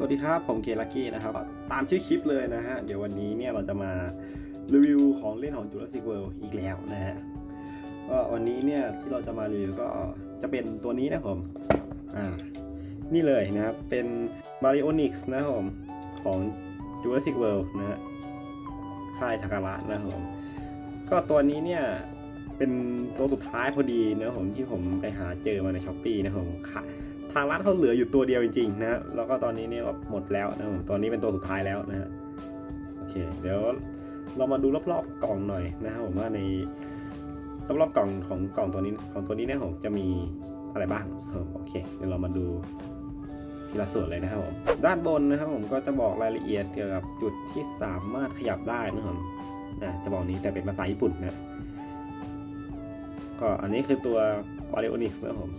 สวัสดีครับ ผมเกลักกี้นะครับ ตามชื่อคลิปเลยนะฮะ เดี๋ยววันนี้เนี่ยเราจะมารีวิวของเล่นของ Jurassic World อีกแล้วนะฮะก็วันนี้เนี่ยที่เราจะมารีวิวก็จะเป็นตัวนี้นะผมอ่านี่เลยนะครับ เป็น Baryonyx นะครับผมของ Jurassic World นะฮะค่ายทาการะนะครับผมก็ตัวนี้เนี่ย เป็นตัวสุดท้ายพอดีนะผมที่ผมไปหาเจอมาในช้อปปีนะผมค่ะทางร้านเขาเหลืออยู่ตัวเดียวจริงๆนะฮะแล้วก็ตอนนี้เนี่ยหมดแล้วนะผมตอนนี้เป็นตัวสุดท้ายแล้วนะฮะโอเค เดี๋ยวเรามาดูรอบๆกล่องหน่อยนะครับผมว่าในรอบๆกล่องของกล่องตัวนี้ของตัวนี้เนี่ยผมจะมีอะไรบ้างผมโอเค เดี๋ยวเรามาดูทีละส่วนเลยนะครับผมด้านบนนะครับผมก็จะบอกรายละเอียดเกี่ยวกับจุดที่สามารถขยับได้นะครับผมนะจะบอกนี้แต่เป็นภาษาญี่ปุ่นนะ ก็อันนี้คือตัว b a r y o n i x นะครับผม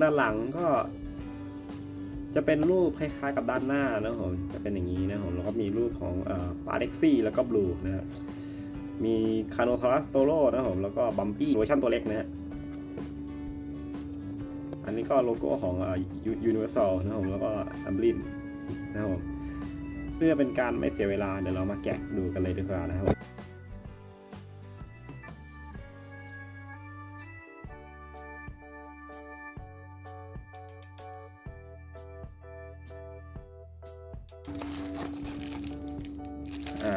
ด้านหลังก็ จะเป็นรูปคล้ายๆกับด้านหน้านะผมจะเป็นอย่างนี้นะผมแล้วก็มีรูปของเอ่อปาเล็กซี่แล้วก็บลูนะครับมีคาโนทอรัสโตโรนะผมแล้วก็บัมปี้เวอร์ชันตัวเล็กนะฮะอันนี้ก็โลโก้ของเอ่อยูนิเวอร์แซลนะผมแล้วก็อัมบลินนะครับผมเพื่อเป็นการไม่เสียเวลาเดี๋ยวเรามาแกะดูกันเลยดีกว่านะครับ อ่า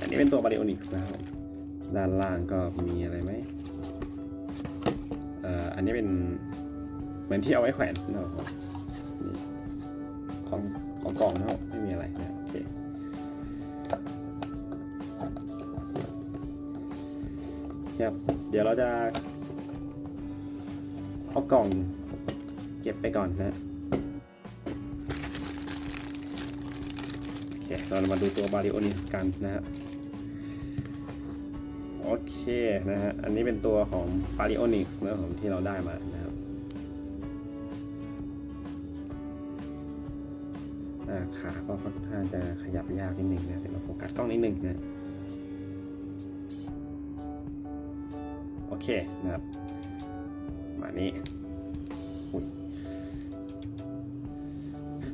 อันนี้เป็นตัวบาริโอนิกส์นะครับ ด้านล่างก็มีอะไรไหมอ่ออันนี้เป็นเหมือนที่เอาไว้แขวนนะครับนี่ของของกล่องนะครับไม่มีอะไรนะโอเคครับเดี๋ยวเราจะเอากล่องเก็บไปก่อนนะ เรามาดูตัวบาริโอนิสกันนะฮะโอเคนะฮะ อันนี้เป็นตัวของบาริโอนิกส์นะครับผมที่เราได้มานะครับขาก็ค่อนข้างจะขยับยากนิดนึงนะเดี๋ยวเราโฟกัสกล้องนิดนึงนะ โอเคนะครับ มานี้อุ๊ย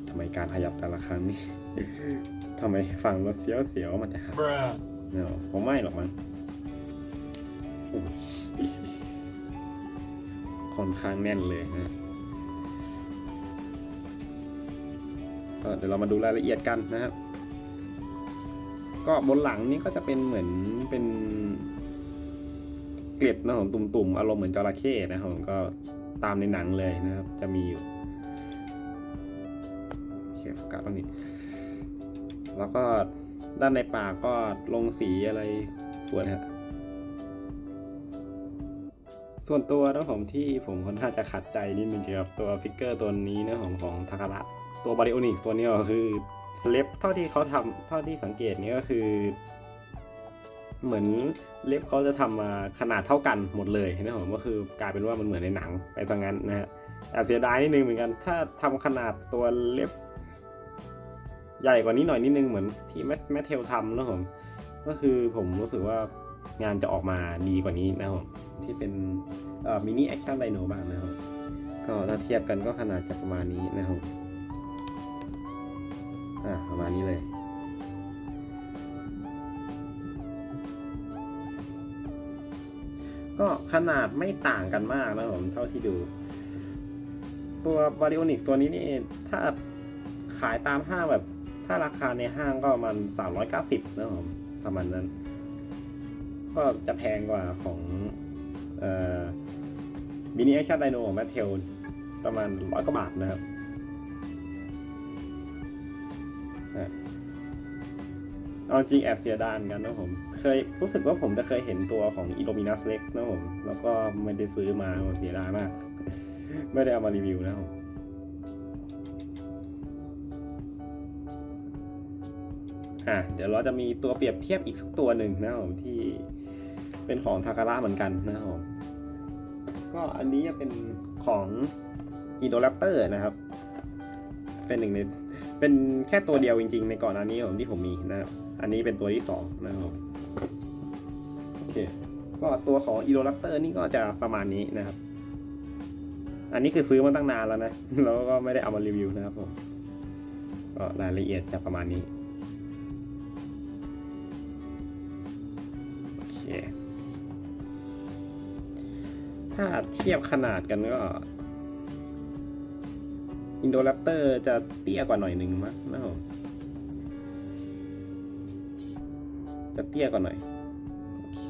ทำไมการขยับแต่ละครั้งนี่ ทำไมฟังแล้วเสียวเสียวๆมันจะหัก Bruh. เนาะผมไม่หรอกมันอุ๊ยค่อนข้างแน่นเลยนะก็เดี๋ยวเรามาดูรายละเอียดกันนะครับ ก็บนหลังนี่ก็จะเป็นเหมือนเป็นเกล็ดนะผมตุ่มๆอารมณ์เหมือนจระเข้นะครับผมก็ตามในหนังเลยนะครับ จะมีอยู่เชียโฟกัสตรงนี้ แล้วก็ด้านในปากก็ลงสีอะไรสวยนะฮะส่วนตัวนะผมที่ผมค่อนข้างจะขัดใจนิดนึงเกี่ยวกับตัวฟิกเกอร์ตัวนี้นะผมของทาคาระตัวบริโอนิกตัวนี้ก็คือเล็บเท่าที่เขาทำเท่าที่สังเกตนี้ก็คือ เหมือนเล็บเขาจะทำมาขนาดเท่ากันหมดเลยนะผมก็คือกลายเป็นว่ามันเหมือนในหนังไปซะงั้นนะฮะแอบเสียดายนิดนึงเหมือนกัน ถ้าทำขนาดตัวเล็บ ใหญ่กว่านี้หน่อยนิดนึงเหมือนที่แมทแมทเทลทำนะผมก็คือผมรู้สึกว่างานจะออกมาดีกว่านี้นะครับผมที่เป็นมินิแอคชั่นไดโนบ้างนะครับก็ถ้าเทียบกันก็ขนาดจะประมาณนี้นะครับอะประมาณนี้เลยก็ขนาดไม่ต่างกันมากนะผมเท่าที่ดู ตัวบาริโอนิกตัวนี้นี่ถ้าขายตามห้างแบบ ถ้าราคาในห้างก็ประมาณ390นะผมประมาณนั้น ก็จะแพงกว่าของเอ่อมินิแอคชั่นไดโนของแมทเทลประมาณร้อยกว่าบาทนะครับเอาจริงแอบเสียดายเหมือนกันนะผม เคยรู้สึกว่าผมจะเคยเห็นตัวของ i l l u m i n u s Rex นะผม แล้วก็ไม่ได้ซื้อมาผมเสียดายมาก ไม่ได้เอามารีวิวนะผม อะเดี๋ยวเราจะมีตัวเปรียบเทียบอีกสักตัวหนึ่งนะผมที่เป็นของทาการะเหมือนกันนะครับผมก็อันนี้จะเป็นของ i n d o r a p t o r นะครับ เป็นหนึ่งในเป็นแค่ตัวเดียวจริง ๆ ในก่อนอันนี้ผมที่ผมมีนะครับอันนี้เป็นตัวที่สองนะครับโอเคก็ตัวของ e r o r a p t o r นี่ก็จะประมาณนี้นะครับ อันนี้คือซื้อมาตั้งนานแล้วนะแล้วก็ไม่ได้เอามารีวิวนะครับผมก็รายละเอียดจะประมาณนี้ ถ้าเทียบขนาดกันก็อินโด r รปเตอร์จะเตี้ยกว่าหน่อยหนึ่งมั้งนะครับจะเตี้ยกว่าหน่อย โอเค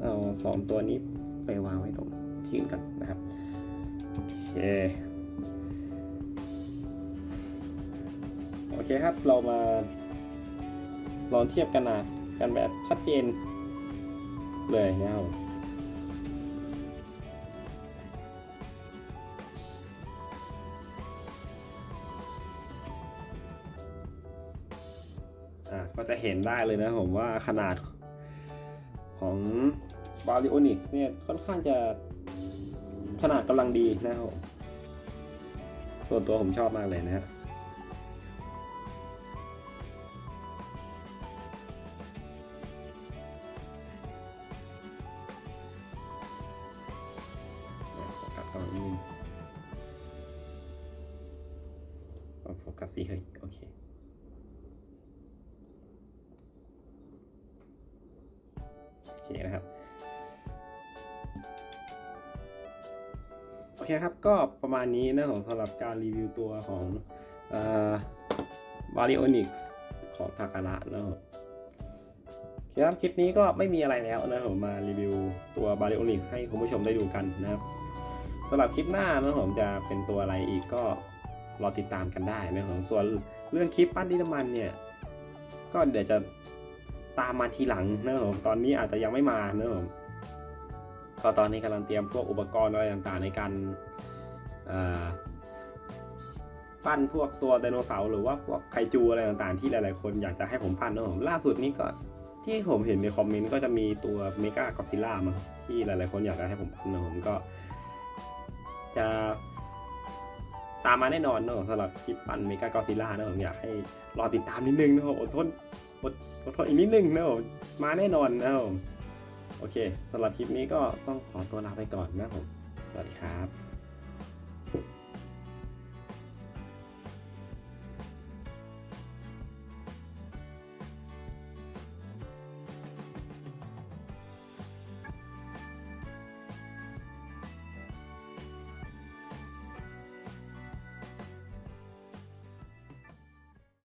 เอาสองตัวนี้ไปวางไว้ตรงที่อื่นกันนะครับ โอเค โอเคครับเรามาลองเทียบขนาดกันแบบชัดเจน เลยนะครับอะก็จะเห็นได้เลยนะผมว่าขนาดของ b a r y o n i c เนี่ยค่อนข้างจะขนาดกำลังดีนะครับผมส่วนตัวผมชอบมากเลยนะฮะอ่ กัสสิเฮ้ยโอเคโอเคนะครับโอเคครับ ก็ประมาณนี้นะของสำหรับการรีวิวตัวของบาริโอนิกส์ของทาการะนะครับโอเคครับคลิปนี้ก็ไม่มีอะไรแล้วนะครับผมมารีวิวตัวบาริโอนิกส์ให้คุณผู้ชมได้ดูกันนะครับสำหรับคลิปหน้านะผมจะเป็นตัวอะไรอีกก็ รอติดตามกันได้นะครับผมส่วนเรื่องคลิปปั้นดินน้ำมันเนี่ย ก็เดี๋ยวจะตามมาทีหลังนะครับผมตอนนี้อาจจะยังไม่มานะครับผมก็ตอนนี้กำลังเตรียมพวกอุปกรณ์อะไรต่างๆ ในการปั้นพวกตัวไดโนเสาร์หรือว่าพวกไคจูอะไรต่างๆ ที่หลายๆคนอยากจะให้ผมปั้นนะครับผมล่าสุดนี้ก็ที่ผมเห็นในคอมเมนต์ก็จะมีตัวเมกากอซิล่ามาที่หลายๆคนอยากจะให้ผมปั้นนะครับผมก็จะ ตามมาแน่นอนนะครับสำหรับคลิปปั้นเมกากอซิล่านะครับผมอยากให้รอติดตามนิดนึงนะครับอดทนอดอดทนอีกนิดนึงนะครับมาแน่นอนนะครับโอเคสำหรับคลิปนี้ก็ต้องขอตัวลาไปก่อนนะครับผมสวัสดีครับ